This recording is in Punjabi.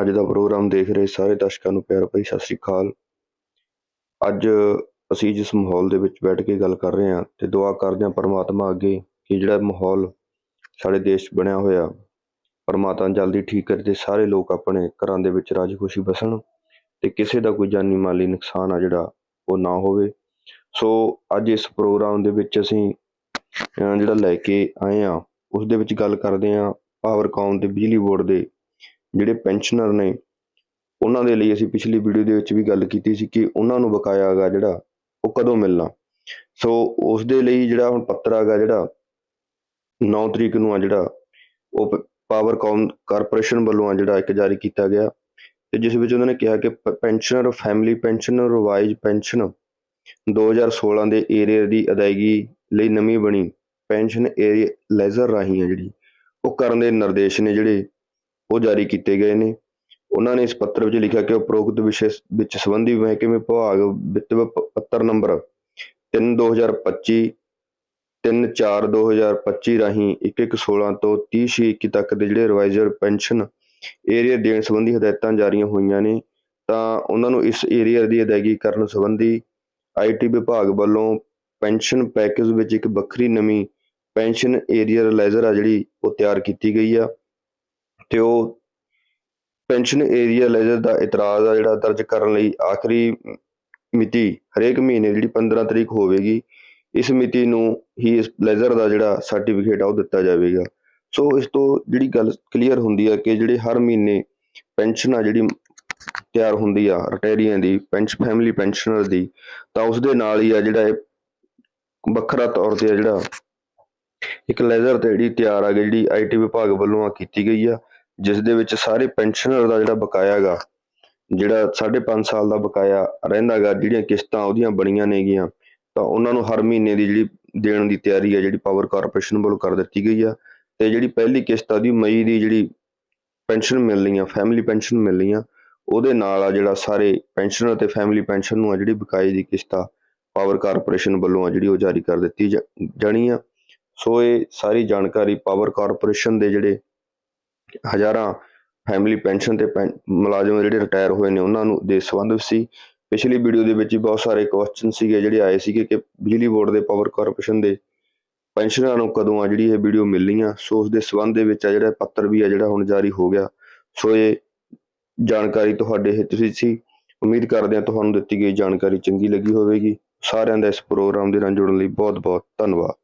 ਅੱਜ ਦਾ ਪ੍ਰੋਗਰਾਮ ਦੇਖ ਰਹੇ ਸਾਰੇ ਦਰਸ਼ਕਾਂ ਨੂੰ ਪਿਆਰ ਭਰੀ ਸਤਿ ਸ੍ਰੀ ਅਕਾਲ। ਅੱਜ ਅਸੀਂ ਜਿਸ ਮਾਹੌਲ ਦੇ ਵਿੱਚ ਬੈਠ ਕੇ ਗੱਲ ਕਰ ਰਹੇ ਹਾਂ ਤੇ ਦੁਆ ਕਰਦੇ ਹਾਂ ਪਰਮਾਤਮਾ ਅੱਗੇ ਕਿ ਜਿਹੜਾ ਮਾਹੌਲ ਸਾਡੇ ਦੇਸ਼ ਬਣਿਆ ਹੋਇਆ, ਪਰਮਾਤਮਾ ਜਲਦੀ ਠੀਕ ਕਰੇ ਤੇ ਸਾਰੇ ਲੋਕ ਆਪਣੇ ਘਰਾਂ ਦੇ ਵਿੱਚ ਰਾਜੀ ਖੁਸ਼ੀ ਬਸਣ ਤੇ ਕਿਸੇ ਦਾ ਕੋਈ ਜਾਨੀ ਮਾਲੀ ਨੁਕਸਾਨ ਆ ਜਿਹੜਾ ਉਹ ਨਾ ਹੋਵੇ। ਸੋ ਅੱਜ ਇਸ ਪ੍ਰੋਗਰਾਮ ਦੇ ਵਿੱਚ ਅਸੀਂ ਜਿਹੜਾ ਲੈ ਕੇ ਆਏ ਆ ਉਸ ਦੇ ਵਿੱਚ ਗੱਲ ਕਰਦੇ ਆ ਪਾਵਰਕਾਮ ਤੇ ਬਿਜਲੀ ਬੋਰਡ ਦੇ ਜਿਹੜੇ ਪੈਨਸ਼ਨਰ ਨੇ, ਉਹਨਾਂ ਦੇ ਲਈ ਅਸੀਂ ਪਿਛਲੀ ਵੀਡੀਓ ਦੇ ਵਿੱਚ ਵੀ ਗੱਲ ਕੀਤੀ ਸੀ ਕਿ ਉਹਨਾਂ ਨੂੰ ਬਕਾਇਆ ਹੈਗਾ ਜਿਹੜਾ, ਉਹ ਕਦੋਂ ਮਿਲਣਾ। ਸੋ ਉਸ ਦੇ ਲਈ ਜਿਹੜਾ ਹੁਣ ਪੱਤਰ ਹੈਗਾ ਜਿਹੜਾ 9 ਤਰੀਕ ਨੂੰ ਆ ਜਿਹੜਾ, ਉਹ ਪਾਵਰਕਾਮ ਕਾਰਪੋਰੇਸ਼ਨ ਵੱਲੋਂ ਆ ਜਿਹੜਾ ਇੱਕ ਜਾਰੀ ਕੀਤਾ ਗਿਆ। ਤੇ ਜਿਸ ਵਿੱਚ ਉਹਨਾਂ ਨੇ ਕਿਹਾ ਕਿ ਪ- pensioner family pension revise pension 2016 ਦੇ ਏਰੀਆ ਦੀ ਅਦਾਇਗੀ ਲਈ ਨਵੀਂ ਬਣੀ, ਪੈਨਸ਼ਨ ਏਰੀਆ ਲੈਜ਼ਰ ਰਾਹੀਂ ਆ ਜਿਹੜੀ, ਉਹ ਕਰਨ ਦੇ ਨਿਰਦੇਸ਼ ਨੇ ਜਿਹੜੇ ਉਹ ਜਾਰੀ ਕੀਤੇ ਗਏ ਨੇ। ਉਹਨਾਂ ਨੇ ਇਸ ਪੱਤਰ ਵਿੱਚ ਲਿਖਿਆ ਕਿ ਉਪਰੋਕਤ ਵਿਸ਼ੇ ਵਿੱਚ ਸੰਬੰਧੀ ਮਹਿਕਮੇ ਵਿਭਾਗ ਵਿੱਤ ਪੱਤਰ ਨੰਬਰ 3 2025 3 4 2025 ਰਾਹੀਂ 1116 ਤੋਂ 30 ਛੇ 21 ਤੱਕ ਦੇ ਜਿਹੜੇ ਰਿਵਾਈਜ਼ਰ ਪੈਨਸ਼ਨ ਏਰੀਆ ਦੇਣ ਸੰਬੰਧੀ ਹਦਾਇਤਾਂ ਜਾਰੀਆਂ ਹੋਈਆਂ ਨੇ, ਤਾਂ ਉਹਨਾਂ ਨੂੰ ਇਸ ਏਰੀਆ ਦੀ ਅਦਾਇਗੀ ਕਰਨ ਸੰਬੰਧੀ ਆਈਟੀ ਵਿਭਾਗ ਵੱਲੋਂ ਪੈਨਸ਼ਨ ਪੈਕੇਜ ਵਿੱਚ ਇੱਕ ਵੱਖਰੀ ਨਵੀਂ ਪੈਨਸ਼ਨ ਏਰੀਆ ਰਿਲਾਈਜ਼ਰ ਆ ਜਿਹੜੀ ਉਹ ਤਿਆਰ ਕੀਤੀ ਗਈ ਆ। ਤੇ ਉਹ ਪੈਨਸ਼ਨ ਏਰੀਆ ਲੈਜ਼ਰ ਦਾ ਇਤਰਾਜ਼ ਆ ਜਿਹੜਾ ਦਰਜ ਕਰਨ ਲਈ ਆਖਰੀ ਮਿਤੀ, ਹਰੇਕ ਮਹੀਨੇ ਜਿਹੜੀ 15 ਤਰੀਕ ਹੋਵੇਗੀ, ਇਸ ਮਿਤੀ ਨੂੰ ਹੀ ਇਸ ਲੈਜ਼ਰ ਦਾ ਜਿਹੜਾ ਸਰਟੀਫਿਕੇਟ ਆ ਉਹ ਦਿੱਤਾ ਜਾਵੇਗਾ। ਸੋ ਇਸ ਤੋਂ ਜਿਹੜੀ ਗੱਲ ਕਲੀਅਰ ਹੁੰਦੀ ਆ ਕਿ ਜਿਹੜੇ ਹਰ ਮਹੀਨੇ ਪੈਨਸ਼ਨ ਆ ਜਿਹੜੀ ਤਿਆਰ ਹੁੰਦੀ ਆ ਰਿਟਾਇਰੀਆਂ ਦੀ ਪੈਨਸ਼ ਫੈਮਿਲੀ ਪੈਨਸ਼ਨਰ ਦੀ, ਤਾਂ ਉਸ ਦੇ ਨਾਲ ਹੀ ਆ ਜਿਹੜਾ ਇਹ ਵੱਖਰਾ ਤੌਰ ਤੇ ਆ ਜਿਹੜਾ ਇੱਕ ਲੈਜ਼ਰ ਤੇ ਜਿਹੜੀ ਤਿਆਰ ਆ ਗਈ ਜਿਹੜੀ ਆਈਟੀ ਵਿਭਾਗ ਵੱਲੋਂ ਆ ਕੀਤੀ ਗਈ ਆ। ਜਿਸ ਦੇ ਵਿੱਚ ਸਾਰੇ ਪੈਨਸ਼ਨਰ ਦਾ ਜਿਹੜਾ ਬਕਾਇਆ ਹੈਗਾ, ਜਿਹੜਾ 5.5 ਸਾਲ ਦਾ ਬਕਾਇਆ ਰਹਿੰਦਾ ਗਾ ਜਿਹੜੀਆਂ ਕਿਸ਼ਤਾਂ ਉਹਦੀਆਂ ਬਣੀਆਂ ਨੇਗੀਆਂ ਤਾਂ ਉਹਨਾਂ ਨੂੰ ਹਰ ਮਹੀਨੇ ਦੀ ਜਿਹੜੀ ਦੇਣ ਦੀ ਤਿਆਰੀ ਹੈ, ਜਿਹੜੀ ਪਾਵਰ ਕਾਰਪੋਰੇਸ਼ਨ ਵੱਲੋਂ ਕਰ ਦਿੱਤੀ ਗਈ ਆ, ਤੇ ਜਿਹੜੀ ਪਹਿਲੀ ਕਿਸ਼ਤ ਆ ਦੀ ਮਈ ਦੀ ਜਿਹੜੀ ਪੈਨਸ਼ਨ ਮਿਲਣੀ ਆ ਫੈਮਿਲੀ ਪੈਨਸ਼ਨ ਮਿਲਣੀ ਆ ਉਹਦੇ ਨਾਲ ਆ ਜਿਹੜਾ ਸਾਰੇ ਪੈਨਸ਼ਨਰ ਤੇ ਫੈਮਿਲੀ ਪੈਨਸ਼ਨ ਨੂੰ ਆ ਜਿਹੜੀ ਬਕਾਏ ਦੀ ਕਿਸ਼ਤ ਆ ਪਾਵਰ ਕਾਰਪੋਰੇਸ਼ਨ ਵੱਲੋਂ ਆ ਜਿਹੜੀ ਉਹ ਜਾਰੀ ਕਰ ਦਿੱਤੀ ਜਾ- ਜਾਣੀ ਆ। ਸੋ ਇਹ ਸਾਰੀ ਜਾਣਕਾਰੀ ਪਾਵਰ ਕਾਰਪੋਰੇਸ਼ਨ ਦੇ ਜਿਹੜੇ ਹਜ਼ਾਰਾਂ ਫੈਮਿਲੀ ਪੈਨਸ਼ਨ ਤੇ ਪੈਨ- ਮੁਲਾਜ਼ਮ ਜਿਹੜੇ ਰਿਟਾਇਰ ਹੋਏ ਨੇ, ਉਹਨਾਂ ਨੂੰ ਦੇ ਸੰਬੰਧ ਸੀ। ਪਿਛਲੀ ਵੀਡੀਓ ਦੇ ਵਿੱਚ ਬਹੁਤ ਸਾਰੇ ਕੁਐਸਚਨ ਸੀਗੇ, ਜਿਹੜੇ ਆਏ ਸੀਗੇ ਕਿ ਬਿਜਲੀ ਬੋਰਡ ਦੇ ਪਾਵਰ ਕਾਰਪੋਰੇਸ਼ਨ ਦੇ ਪੈਨਸ਼ਨਰਾਂ ਨੂੰ ਕਦੋਂ ਆ ਜਿਹੜੀ ਇਹ ਵੀਡੀਓ ਮਿਲਣੀ ਆ ਸੋ ਉਸ ਦੇ ਸੰਬੰਧ ਦੇ ਵਿੱਚ ਆ ਜਿਹੜਾ ਪੱਤਰ ਵੀ ਆ ਜਿਹੜਾ ਹੁਣ ਜਾਰੀ ਹੋ ਗਿਆ। ਸੋ ਇਹ ਜਾਣਕਾਰੀ ਤੁਹਾਡੇ ਹਿੱਤ ਵਿੱਚ ਸੀ। ਉਮੀਦ ਕਰਦੇ ਹਾਂ ਤੁਹਾਨੂੰ ਦਿੱਤੀ ਗਈ ਜਾਣਕਾਰੀ ਚੰਗੀ ਲੱਗੀ ਹੋਵੇਗੀ। ਸਾਰਿਆਂ ਦਾ ਇਸ ਪ੍ਰੋਗਰਾਮ ਦੇ ਨਾਲ ਜੁੜਨ ਲਈ ਬਹੁਤ ਬਹੁਤ ਧੰਨਵਾਦ।